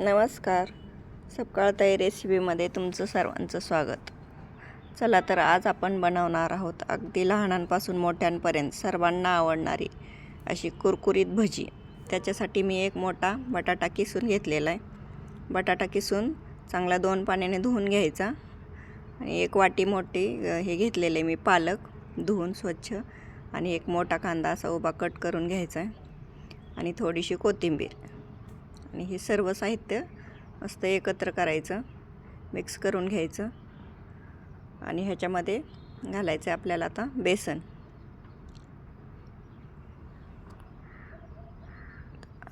नमस्कार. सपकाळताई रेसिपीमध्ये तुमचं सर्वांचं स्वागत. चला तर आज आपण बनवणार आहोत अगदी लहानांपासून मोठ्यांपर्यंत सर्वांना आवडणारी अशी कुरकुरीत भजी. त्याच्यासाठी मी एक मोठा बटाटा किसून घेतलेला आहे. बटाटा किसून चांगला दोन पाण्याने धुवून घ्यायचा आणि एक वाटी मोठी हे घेतलेले मी पालक धुवून स्वच्छ आणि एक मोठा कांदा असा उभा कट करून घ्यायचा आहे. आणि थोडीशी कोथिंबीर. आणि हे सर्व साहित्य मस्त एकत्र करायचं मिक्स करून घ्यायचं. आणि ह्याच्यामध्ये घालायचं आहे आपल्याला आता बेसन.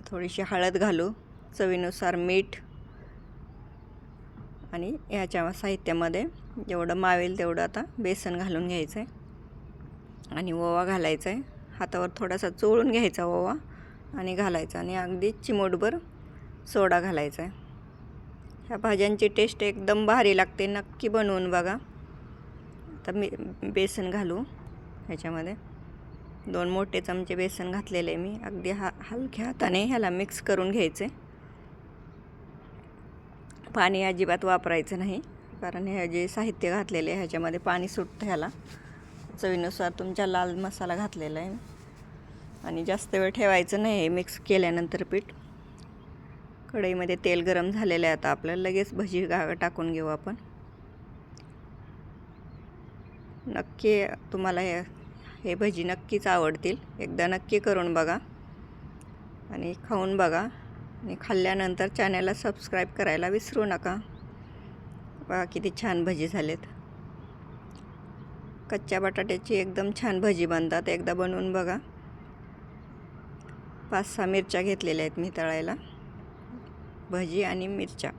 थोडीशी हळद घालू चवीनुसार मीठ. आणि ह्याच्या साहित्यामध्ये जेवढं मावेल तेवढं आता बेसन घालून घ्यायचं आहे आणि ओवा घालायचा आहे हातावर थोडासा चोळून घ्यायचा ओवा आणि घालायचा. आणि अगदी चिमूटभर सोडा घालायचा आहे. ह्या भाज्यांची टेस्ट एकदम भारी लागते नक्की बनवून बघा. आता मी बेसन घालू ह्याच्यामध्ये. दोन मोठे चमचे बेसन घातलेले मी. अगदी हा हलक्या हाताने ह्याला मिक्स करून घ्यायचे. पाणी अजिबात वापरायचं नाही कारण हे जे साहित्य घातलेले आहे ह्याच्यामध्ये पाणी सुटतं ह्याला. चवीनुसार तुमच्या लाल मसाला घातलेला आहे. आणि जास्त वेळ ठेवायचं नाही आहे मिक्स केल्यानंतर पीठ. कढईमध्ये तेल गरम झालेलं आहे आता. आपल्याला लगेच भजी गा टाकून घेऊ आपण. नक्की तुम्हाला हे हे भजी नक्कीच आवडतील. एकदा नक्की करून बघा. आणि खाऊन बघा. आणि खाल्ल्यानंतर चॅनलला सबस्क्राईब करायला विसरू नका. बघा किती छान भजी झालेत. कच्च्या बटाट्याची एकदम छान भजी बनतात. एकदा बनवून बघा. पाच सहा मिरच्या घेतलेल्या आहेत मी तळायला. भजी आणि मिरच्या.